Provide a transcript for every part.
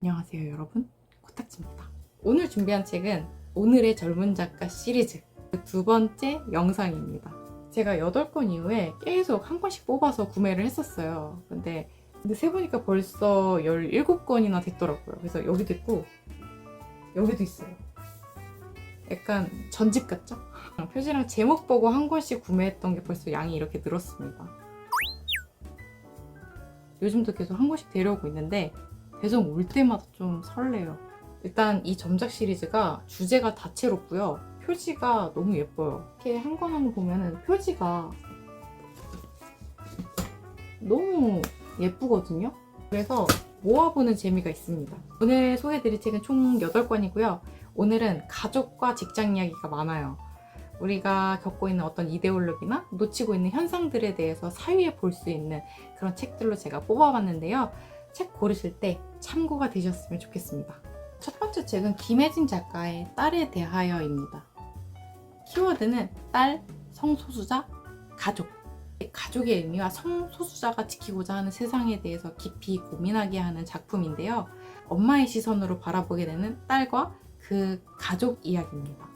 안녕하세요 여러분. 코딱지입니다. 오늘 준비한 책은 오늘의 젊은 작가 시리즈 그두 번째 영상입니다. 제가 8권 이후에 계속 한 권씩 뽑아서 구매를 했었어요. 근데 근데 세보니까 벌써 17권이나 됐더라고요. 그래서 여기도 있고 여기도 있어요. 약간 전집 같죠? 표지랑 제목 보고 한 권씩 구매했던 게 벌써 양이 이렇게 늘었습니다. 요즘도 계속 한 권씩 데려오고 있는데 배송 올 때마다 좀 설레요. 일단 이 점작 시리즈가 주제가 다채롭고요. 표지가 너무 예뻐요. 이렇게 한 권 한 권 보면은 표지가 너무 예쁘거든요. 그래서 모아보는 재미가 있습니다. 오늘 소개해드릴 책은 총 8권이고요. 오늘은 가족과 직장 이야기가 많아요. 우리가 겪고 있는 어떤 이데올로기나 놓치고 있는 현상들에 대해서 사위에 볼 수 있는 그런 책들로 제가 뽑아봤는데요. 책 고르실 때 참고가 되셨으면 좋겠습니다. 첫 번째 책은 김혜진 작가의 딸에 대하여입니다. 키워드는 딸, 성소수자, 가족. 가족의 의미와 성소수자가 지키고자 하는 세상에 대해서 깊이 고민하게 하는 작품인데요. 엄마의 시선으로 바라보게 되는 딸과 그 가족 이야기입니다.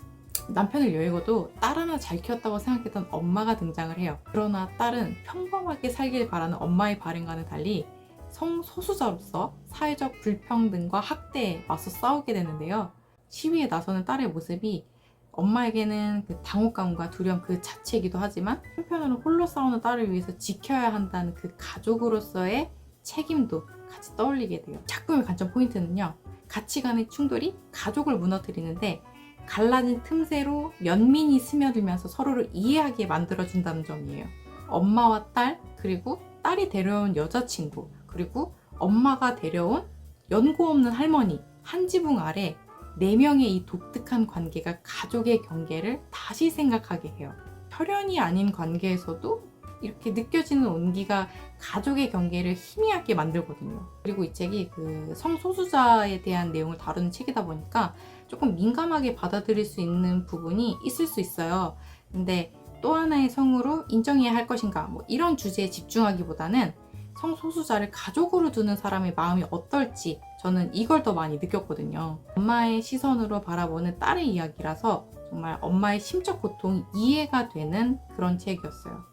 남편을 여의고도 딸 하나 잘 키웠다고 생각했던 엄마가 등장을 해요. 그러나 딸은 평범하게 살길 바라는 엄마의 바램과는 달리 성소수자로서 사회적 불평등과 학대에 맞서 싸우게 되는데요. 시위에 나서는 딸의 모습이 엄마에게는 그 당혹감과 두려움 그 자체이기도 하지만 한편으로는 홀로 싸우는 딸을 위해서 지켜야 한다는 그 가족으로서의 책임도 같이 떠올리게 돼요. 작품의 관점 포인트는요. 가치관의 충돌이 가족을 무너뜨리는데 갈라진 틈새로 연민이 스며들면서 서로를 이해하게 만들어준다는 점이에요. 엄마와 딸, 그리고 딸이 데려온 여자친구, 그리고 엄마가 데려온 연고 없는 할머니 한 지붕 아래 네 명의 이 독특한 관계가 가족의 경계를 다시 생각하게 해요. 혈연이 아닌 관계에서도 이렇게 느껴지는 온기가 가족의 경계를 희미하게 만들거든요. 그리고 이 책이 그 성소수자에 대한 내용을 다루는 책이다 보니까 조금 민감하게 받아들일 수 있는 부분이 있을 수 있어요. 근데 또 하나의 성으로 인정해야 할 것인가 뭐 이런 주제에 집중하기보다는 성소수자를 가족으로 두는 사람의 마음이 어떨지 저는 이걸 더 많이 느꼈거든요. 엄마의 시선으로 바라보는 딸의 이야기라서 정말 엄마의 심적 고통이 이해가 되는 그런 책이었어요.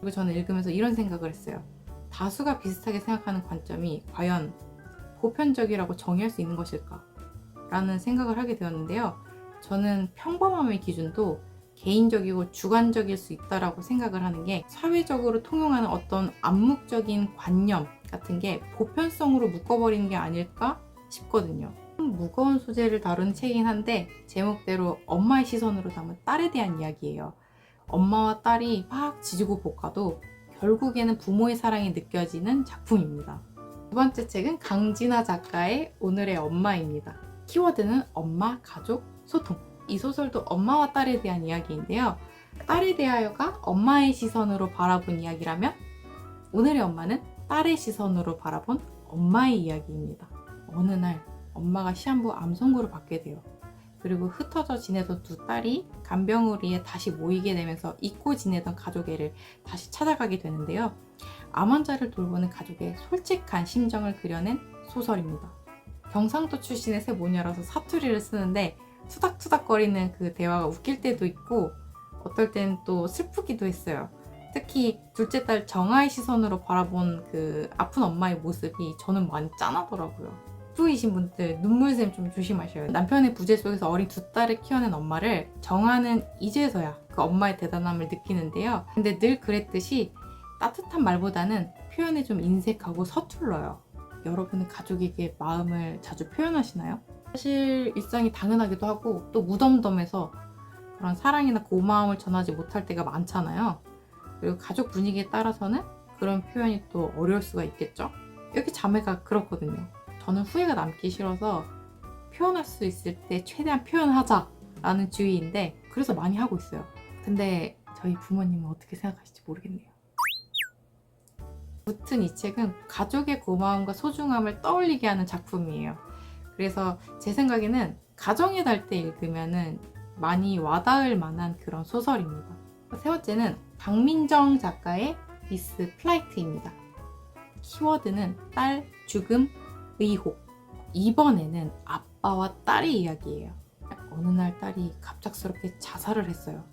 그리고 저는 읽으면서 이런 생각을 했어요. 다수가 비슷하게 생각하는 관점이 과연 보편적이라고 정의할 수 있는 것일까? 라는 생각을 하게 되었는데요. 저는 평범함의 기준도 개인적이고 주관적일 수 있다라고 생각을 하는 게 사회적으로 통용하는 어떤 암묵적인 관념 같은 게 보편성으로 묶어버리는 게 아닐까 싶거든요. 좀 무거운 소재를 다룬 책이긴 한데 제목대로 엄마의 시선으로 담은 딸에 대한 이야기예요. 엄마와 딸이 막 지지고 볶아도 결국에는 부모의 사랑이 느껴지는 작품입니다. 두 번째 책은 강진아 작가의 오늘의 엄마입니다. 키워드는 엄마, 가족, 소통. 이 소설도 엄마와 딸에 대한 이야기인데요. 딸에 대하여가 엄마의 시선으로 바라본 이야기라면 오늘의 엄마는 딸의 시선으로 바라본 엄마의 이야기입니다. 어느 날 엄마가 시한부 암 선고를 받게 돼요. 그리고 흩어져 지내던 두 딸이 간병우리에 다시 모이게 되면서 잊고 지내던 가족애를 다시 찾아가게 되는데요. 암 환자를 돌보는 가족의 솔직한 심정을 그려낸 소설입니다. 경상도 출신의 새 모녀라서 사투리를 쓰는데 투닥투닥거리는 그 대화가 웃길 때도 있고 어떨 땐또 슬프기도 했어요. 특히 둘째 딸 정아의 시선으로 바라본 그 아픈 엄마의 모습이 저는 많이 짠하더라고요. 부이신 분들 눈물샘 좀 조심하셔요. 남편의 부재 속에서 어린 두 딸을 키워낸 엄마를 정아는 이제서야 그 엄마의 대단함을 느끼는데요. 근데 늘 그랬듯이 따뜻한 말보다는 표현에 좀 인색하고 서툴러요. 여러분은 가족에게 마음을 자주 표현하시나요? 사실 일상이 당연하기도 하고 또 무덤덤해서 그런 사랑이나 고마움을 전하지 못할 때가 많잖아요. 그리고 가족 분위기에 따라서는 그런 표현이 또 어려울 수가 있겠죠. 여기 자매가 그렇거든요. 저는 후회가 남기 싫어서 표현할 수 있을 때 최대한 표현하자라는 주의인데 그래서 많이 하고 있어요. 근데 저희 부모님은 어떻게 생각하실지 모르겠네요. 무튼 이 책은 가족의 고마움과 소중함을 떠올리게 하는 작품이에요. 그래서 제 생각에는 가정에 달 때 읽으면은 많이 와닿을 만한 그런 소설입니다. 세 번째는 박민정 작가의 미스 플라이트입니다. 키워드는 딸, 죽음, 의혹. 이번에는 아빠와 딸의 이야기예요. 어느 날 딸이 갑작스럽게 자살을 했어요.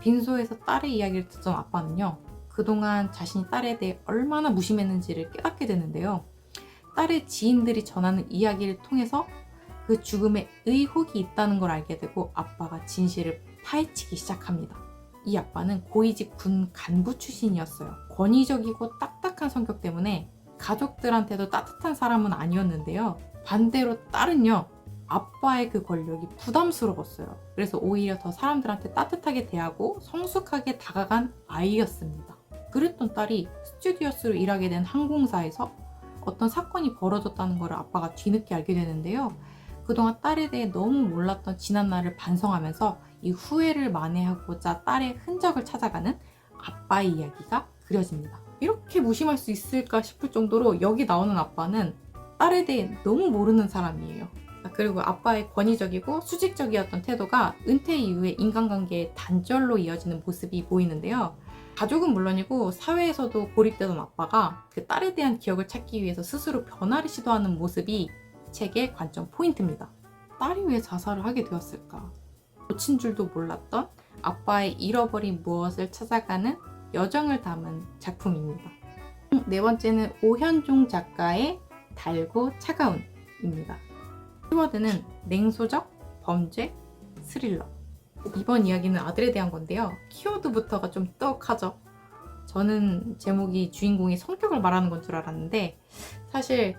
빈소에서 딸의 이야기를 듣던 아빠는요. 그동안 자신이 딸에 대해 얼마나 무심했는지를 깨닫게 되는데요. 딸의 지인들이 전하는 이야기를 통해서 그 죽음에 의혹이 있다는 걸 알게 되고 아빠가 진실을 파헤치기 시작합니다. 이 아빠는 고위직 군 간부 출신이었어요. 권위적이고 딱딱한 성격 때문에 가족들한테도 따뜻한 사람은 아니었는데요. 반대로 딸은요, 아빠의 그 권력이 부담스러웠어요. 그래서 오히려 더 사람들한테 따뜻하게 대하고 성숙하게 다가간 아이였습니다. 그랬던 딸이 스튜디오스로 일하게 된 항공사에서 어떤 사건이 벌어졌다는 것을 아빠가 뒤늦게 알게 되는데요. 그동안 딸에 대해 너무 몰랐던 지난 날을 반성하면서 이 후회를 만회하고자 딸의 흔적을 찾아가는 아빠의 이야기가 그려집니다. 이렇게 무심할 수 있을까 싶을 정도로 여기 나오는 아빠는 딸에 대해 너무 모르는 사람이에요. 아, 그리고 아빠의 권위적이고 수직적이었던 태도가 은퇴 이후에 인간관계의 단절로 이어지는 모습이 보이는데요. 가족은 물론이고 사회에서도 고립되던 아빠가 그 딸에 대한 기억을 찾기 위해서 스스로 변화를 시도하는 모습이 책의 관점 포인트입니다. 딸이 왜 자살을 하게 되었을까? 놓친 줄도 몰랐던 아빠의 잃어버린 무엇을 찾아가는 여정을 담은 작품입니다. 네 번째는 오현종 작가의 달고 차가운입니다. 키워드는 냉소적, 범죄, 스릴러. 이번 이야기는 아들에 대한 건데요. 키워드부터가 좀 떡하죠. 저는 제목이 주인공의 성격을 말하는 건 줄 알았는데 사실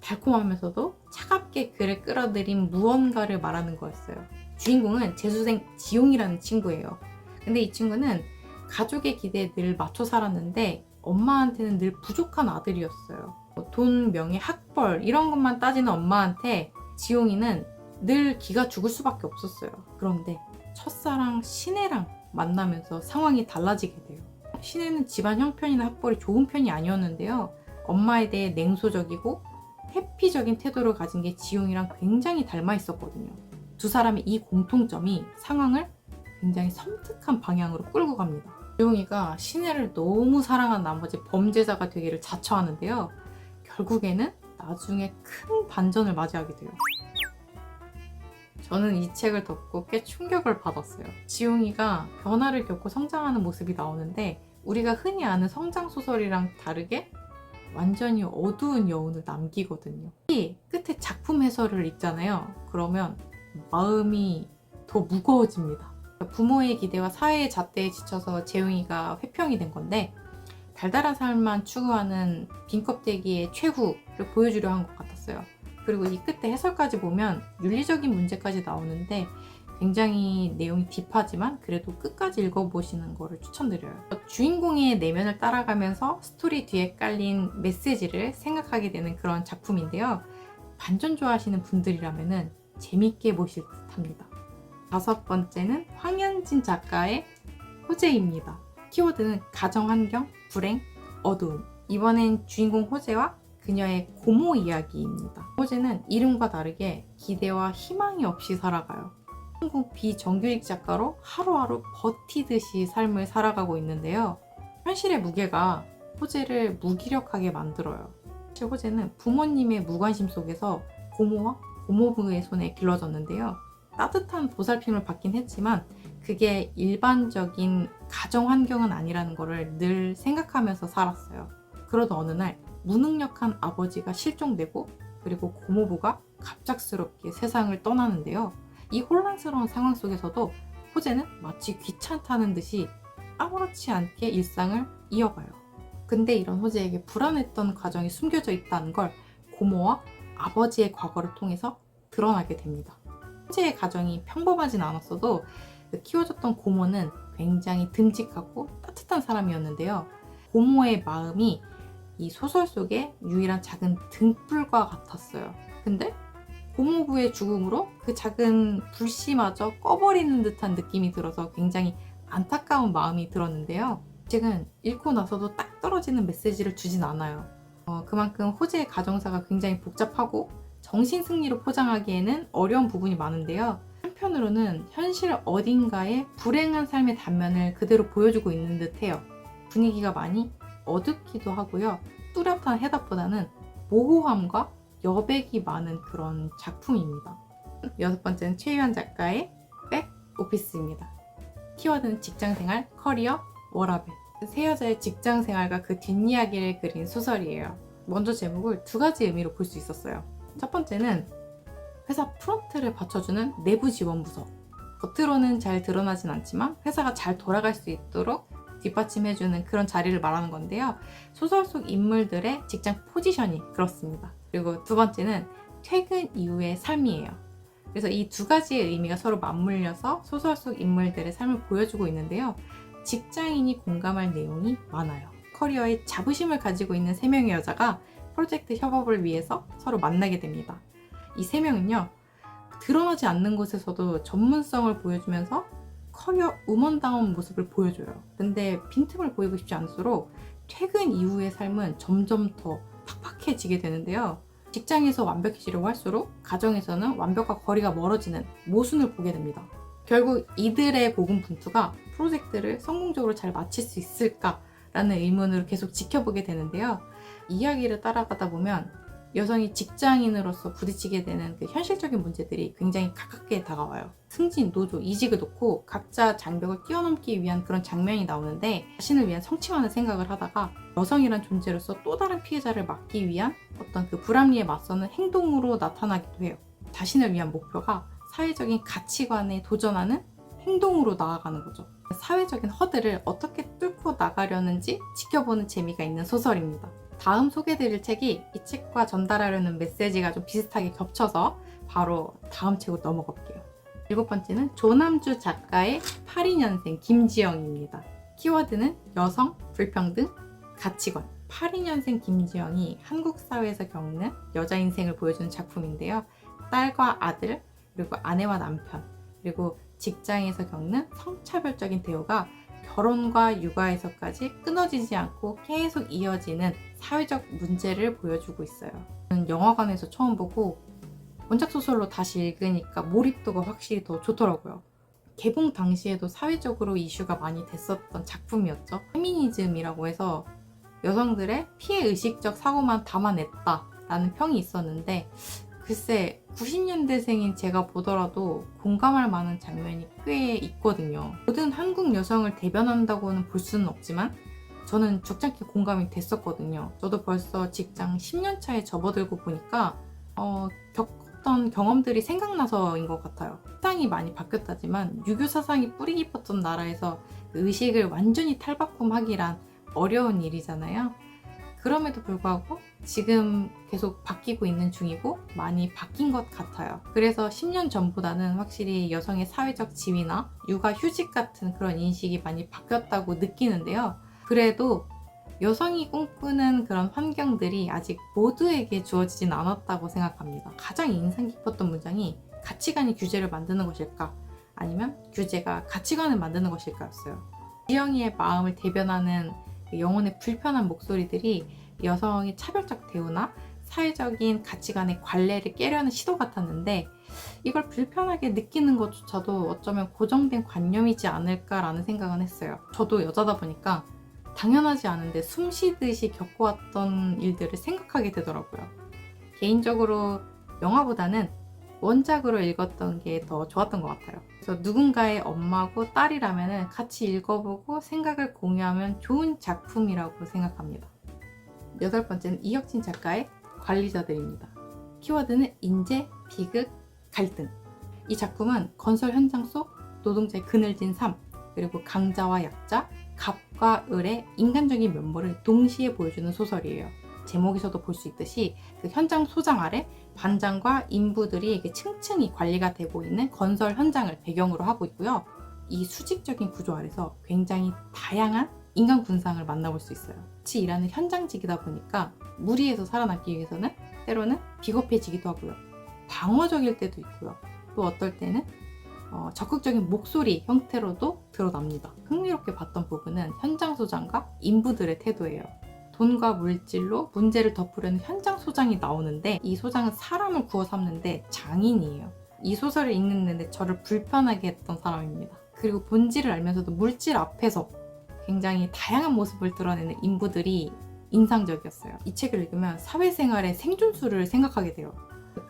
달콤하면서도 차갑게 그를 끌어들인 무언가를 말하는 거였어요. 주인공은 재수생 지용이라는 친구예요. 근데 이 친구는 가족의 기대에 늘 맞춰 살았는데 엄마한테는 늘 부족한 아들이었어요. 뭐 돈, 명예, 학벌 이런 것만 따지는 엄마한테 지용이는 늘 기가 죽을 수밖에 없었어요. 그런데 첫사랑 신혜랑 만나면서 상황이 달라지게 돼요. 신혜는 집안 형편이나 학벌이 좋은 편이 아니었는데요. 엄마에 대해 냉소적이고 회피적인 태도를 가진 게 지용이랑 굉장히 닮아 있었거든요. 두 사람의 이 공통점이 상황을 굉장히 섬뜩한 방향으로 끌고 갑니다. 지용이가 신혜를 너무 사랑한 나머지 범죄자가 되기를 자처하는데요. 결국에는 나중에 큰 반전을 맞이하게 돼요. 저는 이 책을 덮고 꽤 충격을 받았어요. 지용이가 변화를 겪고 성장하는 모습이 나오는데 우리가 흔히 아는 성장 소설이랑 다르게 완전히 어두운 여운을 남기거든요. 이 끝에 작품 해설을 읽잖아요. 그러면 마음이 더 무거워집니다. 부모의 기대와 사회의 잣대에 지쳐서 재용이가 회평이 된 건데 달달한 삶만 추구하는 빈 껍데기의 최후를 보여주려 한 것 같았어요. 그리고 이 끝에 해설까지 보면 윤리적인 문제까지 나오는데 굉장히 내용이 딥하지만 그래도 끝까지 읽어보시는 거를 추천드려요. 주인공의 내면을 따라가면서 스토리 뒤에 깔린 메시지를 생각하게 되는 그런 작품인데요. 반전 좋아하시는 분들이라면 재밌게 보실 듯 합니다. 다섯 번째는 황현진 작가의 호재입니다. 키워드는 가정환경, 불행, 어두움. 이번엔 주인공 호재와 그녀의 고모 이야기입니다. 호재는 이름과 다르게 기대와 희망이 없이 살아가요. 한국 비정규직 작가로 하루하루 버티듯이 삶을 살아가고 있는데요. 현실의 무게가 호재를 무기력하게 만들어요. 사실 호재는 부모님의 무관심 속에서 고모와 고모부의 손에 길러졌는데요. 따뜻한 보살핌을 받긴 했지만 그게 일반적인 가정 환경은 아니라는 것을 늘 생각하면서 살았어요. 그러던 어느 날 무능력한 아버지가 실종되고 그리고 고모부가 갑작스럽게 세상을 떠나는데요. 이 혼란스러운 상황 속에서도 호재는 마치 귀찮다는 듯이 아무렇지 않게 일상을 이어가요. 근데 이런 호재에게 불안했던 과정이 숨겨져 있다는 걸 고모와 아버지의 과거를 통해서 드러나게 됩니다. 호재의 가정이 평범하진 않았어도 그 키워줬던 고모는 굉장히 듬직하고 따뜻한 사람이었는데요. 고모의 마음이 이 소설 속의 유일한 작은 등불과 같았어요. 근데 고모부의 죽음으로 그 작은 불씨마저 꺼버리는 듯한 느낌이 들어서 굉장히 안타까운 마음이 들었는데요. 책은 읽고 나서도 딱 떨어지는 메시지를 주진 않아요. 어, 그만큼 호재의 가정사가 굉장히 복잡하고 정신 승리로 포장하기에는 어려운 부분이 많은데요. 한편으로는 현실 어딘가에 불행한 삶의 단면을 그대로 보여주고 있는 듯해요. 분위기가 많이 어둡기도 하고요. 뚜렷한 해답보다는 모호함과 여백이 많은 그런 작품입니다. 여섯 번째는 최유한 작가의 백 오피스입니다. 키워드는 직장생활, 커리어, 워라벨. 세 여자의 직장생활과 그 뒷이야기를 그린 소설이에요. 먼저 제목을 두 가지 의미로 볼 수 있었어요. 첫 번째는 회사 프론트를 받쳐주는 내부 지원 부서. 겉으로는 잘 드러나진 않지만 회사가 잘 돌아갈 수 있도록 뒷받침해주는 그런 자리를 말하는 건데요. 소설 속 인물들의 직장 포지션이 그렇습니다. 그리고 두 번째는 퇴근 이후의 삶이에요. 그래서 이 두 가지의 의미가 서로 맞물려서 소설 속 인물들의 삶을 보여주고 있는데요. 직장인이 공감할 내용이 많아요. 커리어에 자부심을 가지고 있는 세 명의 여자가 프로젝트 협업을 위해서 서로 만나게 됩니다. 이 세 명은요, 드러나지 않는 곳에서도 전문성을 보여주면서 커리어 우먼다운 모습을 보여줘요. 근데 빈틈을 보이고 싶지 않을수록 퇴근 이후의 삶은 점점 더 팍팍해지게 되는데요. 직장에서 완벽해지려고 할수록 가정에서는 완벽과 거리가 멀어지는 모순을 보게 됩니다. 결국 이들의 고군분투가 프로젝트를 성공적으로 잘 마칠 수 있을까라는 의문으로 계속 지켜보게 되는데요. 이야기를 따라가다 보면 여성이 직장인으로서 부딪히게 되는 그 현실적인 문제들이 굉장히 가깝게 다가와요. 승진, 노조, 이직을 놓고 각자 장벽을 뛰어넘기 위한 그런 장면이 나오는데 자신을 위한 성취만을 생각을 하다가 여성이란 존재로서 또 다른 피해자를 막기 위한 어떤 그 불합리에 맞서는 행동으로 나타나기도 해요. 자신을 위한 목표가 사회적인 가치관에 도전하는 행동으로 나아가는 거죠. 사회적인 허들을 어떻게 뚫고 나가려는지 지켜보는 재미가 있는 소설입니다. 다음 소개드릴 책이 이 책과 전달하려는 메시지가 좀 비슷하게 겹쳐서 바로 다음 책으로 넘어가 볼게요. 일곱 번째는 조남주 작가의 82년생 김지영입니다. 키워드는 여성, 불평등, 가치관. 82년생 김지영이 한국 사회에서 겪는 여자 인생을 보여주는 작품인데요. 딸과 아들, 그리고 아내와 남편, 그리고 직장에서 겪는 성차별적인 대우가 결혼과 육아에서까지 끊어지지 않고 계속 이어지는 사회적 문제를 보여주고 있어요. 영화관에서 처음 보고 원작 소설로 다시 읽으니까 몰입도가 확실히 더 좋더라고요. 개봉 당시에도 사회적으로 이슈가 많이 됐었던 작품이었죠. 페미니즘이라고 해서 여성들의 피해 의식적 사고만 담아냈다라는 평이 있었는데 글쎄 90년대생인 제가 보더라도 공감할 만한 장면이 꽤 있거든요. 모든 한국 여성을 대변한다고는 볼 수는 없지만 저는 죽잖게 공감이 됐었거든요. 저도 벌써 직장 10년 차에 접어들고 보니까 어, 겪었던 경험들이 생각나서인 것 같아요. 세상이 많이 바뀌었다지만 유교 사상이 뿌리 깊었던 나라에서 그 의식을 완전히 탈바꿈하기란 어려운 일이잖아요. 그럼에도 불구하고 지금 계속 바뀌고 있는 중이고 많이 바뀐 것 같아요. 그래서 10년 전보다는 확실히 여성의 사회적 지위나 육아 휴직 같은 그런 인식이 많이 바뀌었다고 느끼는데요. 그래도 여성이 꿈꾸는 그런 환경들이 아직 모두에게 주어지진 않았다고 생각합니다. 가장 인상 깊었던 문장이 가치관이 규제를 만드는 것일까? 아니면 규제가 가치관을 만드는 것일까였어요. 지영이의 마음을 대변하는 그 영혼의 불편한 목소리들이 여성의 차별적 대우나 사회적인 가치관의 관례를 깨려는 시도 같았는데 이걸 불편하게 느끼는 것조차도 어쩌면 고정된 관념이지 않을까라는 생각은 했어요. 저도 여자다 보니까 당연하지 않은데 숨 쉬듯이 겪어왔던 일들을 생각하게 되더라고요. 개인적으로 영화보다는 원작으로 읽었던 게 더 좋았던 것 같아요. 그래서 누군가의 엄마고 딸이라면 같이 읽어보고 생각을 공유하면 좋은 작품이라고 생각합니다. 여덟 번째는 이혁진 작가의 관리자들입니다. 키워드는 인재, 비극, 갈등. 이 작품은 건설 현장 속 노동자의 그늘진 삶, 그리고 강자와 약자, 갑과 을의 인간적인 면모를 동시에 보여주는 소설이에요. 제목에서도 볼 수 있듯이 그 현장 소장 아래 반장과 인부들이 이렇게 층층이 관리가 되고 있는 건설 현장을 배경으로 하고 있고요. 이 수직적인 구조 아래서 굉장히 다양한 인간 군상을 만나볼 수 있어요. 같이 일하는 현장직이다 보니까 무리해서 살아남기 위해서는 때로는 비겁해지기도 하고요. 방어적일 때도 있고요. 또 어떨 때는 어, 적극적인 목소리 형태로도 드러납니다. 흥미롭게 봤던 부분은 현장 소장과 인부들의 태도예요. 돈과 물질로 문제를 덮으려는 현장 소장이 나오는데 이 소장은 사람을 구워 삼는데 장인이에요. 이 소설을 읽는데 저를 불편하게 했던 사람입니다. 그리고 본질을 알면서도 물질 앞에서 굉장히 다양한 모습을 드러내는 인부들이 인상적이었어요. 이 책을 읽으면 사회생활의 생존수를 생각하게 돼요.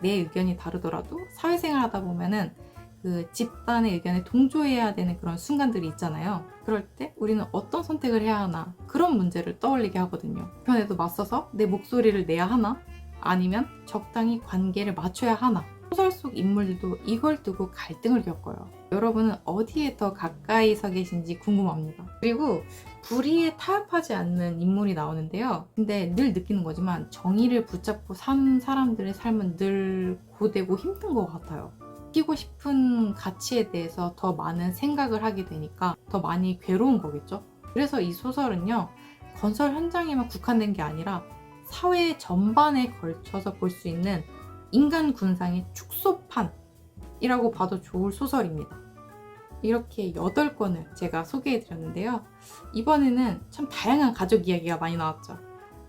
내 의견이 다르더라도 사회생활 하다 보면은 그 집단의 의견에 동조해야 되는 그런 순간들이 있잖아요. 그럴 때 우리는 어떤 선택을 해야 하나 그런 문제를 떠올리게 하거든요. 편에도 맞서서 내 목소리를 내야 하나 아니면 적당히 관계를 맞춰야 하나 소설 속 인물들도 이걸 두고 갈등을 겪어요. 여러분은 어디에 더 가까이 서 계신지 궁금합니다. 그리고 불의에 타협하지 않는 인물이 나오는데요. 근데 늘 느끼는 거지만 정의를 붙잡고 사는 사람들의 삶은 늘 고되고 힘든 것 같아요. 지키고 싶은 가치에 대해서 더 많은 생각을 하게 되니까 더 많이 괴로운 거겠죠. 그래서 이 소설은요, 건설 현장에만 국한된 게 아니라 사회 전반에 걸쳐서 볼 수 있는 인간 군상의 축소판이라고 봐도 좋을 소설입니다. 이렇게 8권을 제가 소개해 드렸는데요. 이번에는 참 다양한 가족 이야기가 많이 나왔죠.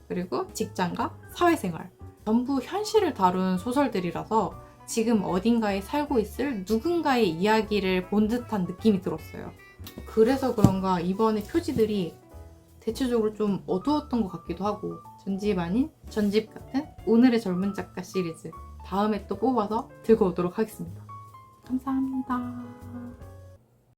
그리고 직장과 사회생활. 전부 현실을 다룬 소설들이라서 지금 어딘가에 살고 있을 누군가의 이야기를 본 듯한 느낌이 들었어요. 그래서 그런가 이번에 표지들이 대체적으로 좀 어두웠던 것 같기도 하고 전집 아닌 전집 같은 오늘의 젊은 작가 시리즈 다음에 또 뽑아서 들고 오도록 하겠습니다. 감사합니다.